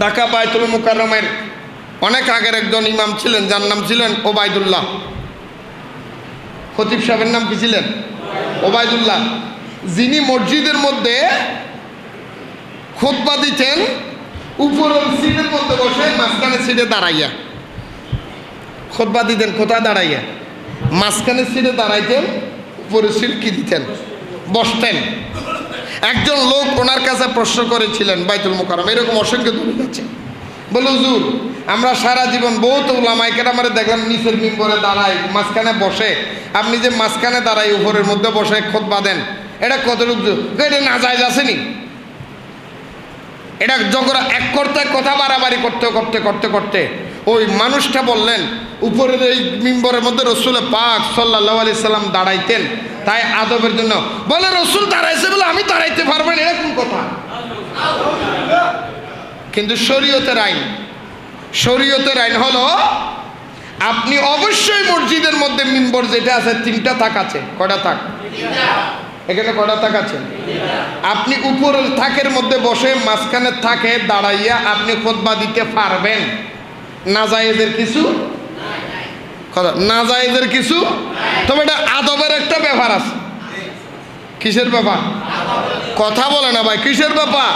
ঢাকা বায়তুল মুকাররমের অনেক আগের একজন ইমাম ছিলেন, যার নাম ছিলেন ওবায়দুল্লাহ। খতিব সাহেবের নাম কি ছিলেন? ওবায়দুল্লাহ। যিনি মসজিদের মধ্যে খোদবা দিতেন উপরের সিটের মধ্যে বসে মাঝখানে সিটে দাঁড়াইয়া। খোদবা দিতেন, কোথায় দাঁড়াইয়া? মাঝখানে সিটে দাঁড়াইতেন, উপরের সিট কি দিতেন? বসতেন। একজন লোক ওনার কাছে প্রশ্ন করেছিলেন বাইতুল মোকারম এরকম অসংখ্য দূর আছে। বলে, হুজুর, আমরা সারা জীবন বহুত ওলামাইকের আমার দেখলাম নিচের মিম্বরে দাঁড়াই মাঝখানে বসে। আপনি যে মাঝখানে দাঁড়াই উপরের মধ্যে বসে খোদ বাঁধেন, এটা কতটুকু এটা না যায় আসেনি এটা যখন এক করতে, কথা বাড়াবাড়ি করতে করতে করতে করতে, ওই মানুষটা বললেন, উপরের এই মিম্বরের মধ্যে রসুল পাক সাল্লাহ আলি সাল্লাম দাঁড়াইতেন তাই আদবের জন্য। বলে, রসুল দাঁড়াইছে বলে আমি দাঁড়াইতে পারব না এরকম কথা কিন্তু শরীয়তের আইন। শরীয়তের আইন হলো, আপনি অবশ্যই মসজিদের মধ্যে মিম্বর যেটা আছে, তিনটা তাক আছে। কটা তাক এখানে কটা তাক আছে? আপনি উপরের থাকের মধ্যে বসে মাঝখানে থাকে দাঁড়াইয়া আপনি খোদবা দিতে পারবেন। না জায়েজের কিছু? কথা না জায়েজের কিছু? তবে এটা আদবের একটা ব্যাপার আছে। কিসের ব্যাপার? কথা বলে না ভাই, কিসের ব্যাপার?